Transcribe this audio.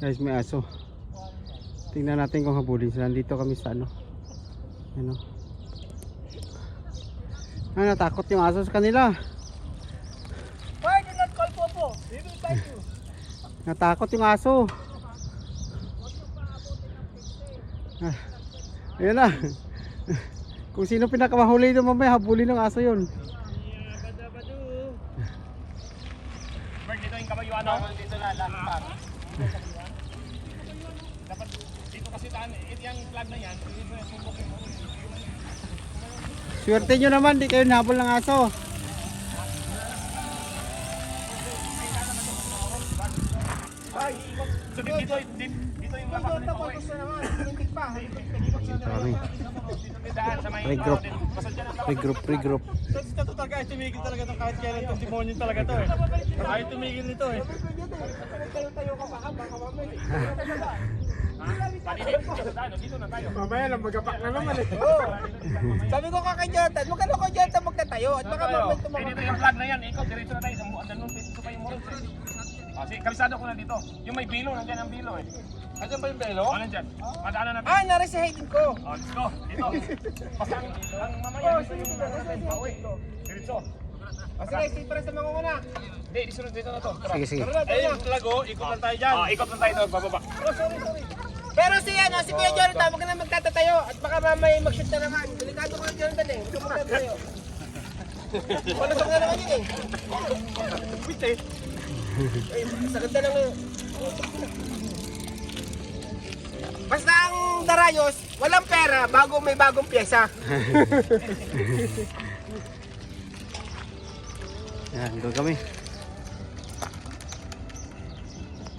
Guys, may aso. Tingnan natin kung habulin sila. Nandito kami sa ano. Ano. Ah, natakot yung aso sa kanila. Why did not call Popo? He will bite you. Natakot yung aso. Ah, ayun na. Kung sino pinakamahuli ito mamaya, habulin ng aso yun. Dito yung kabayo ano? Dito na lang. Ito yung flag na yan. Swerte nyo naman, di kayo nabol ng aso. So dito, dito, dito yung na dito. Kami. Regroup. Regroup, regroup. Tumigil talaga kahit kailan itong demonyo talaga eh. Tumigil nito eh. Mamaya lang magapak na naman eh. Sabi ko ka kay Jonathan, magkano ko Jonathan magtatayo at baka mamaya Eh, tumakbo. dito yung flag na yan. Ikaw, diretso na tayo sa buwan. Ganun, dito pa yung moron. Ah, sige, kabisado ko na dito. Yung may bilo, nandiyan ang bilo eh. Asan ba yung belo? Oh, nandiyan. Madaanan natin. Ah, nari sa hiding ko. Oh, let's go. Dito. Basta ang, ang mamaya, dito yung ano natin. Pauwi. Diretso. O sige, si Pres sa mga una. Hindi, dito dito na to. Sige, sige. Eh, yung lago, ikot lang tayo dyan. Ah, ikot lang tayo doon, bababa. Pero si ano, si Kuya Jonathan, huwag ka na magtatatayo at baka mamaya mag-shoot na naman. Delikado ko Jonathan eh, huwag ka magtatayo. Palusok na naman yun eh. Wait eh. Ay, sa ganda ng... Basta ang Darayos, walang pera bago may bagong pyesa. Yan, doon kami.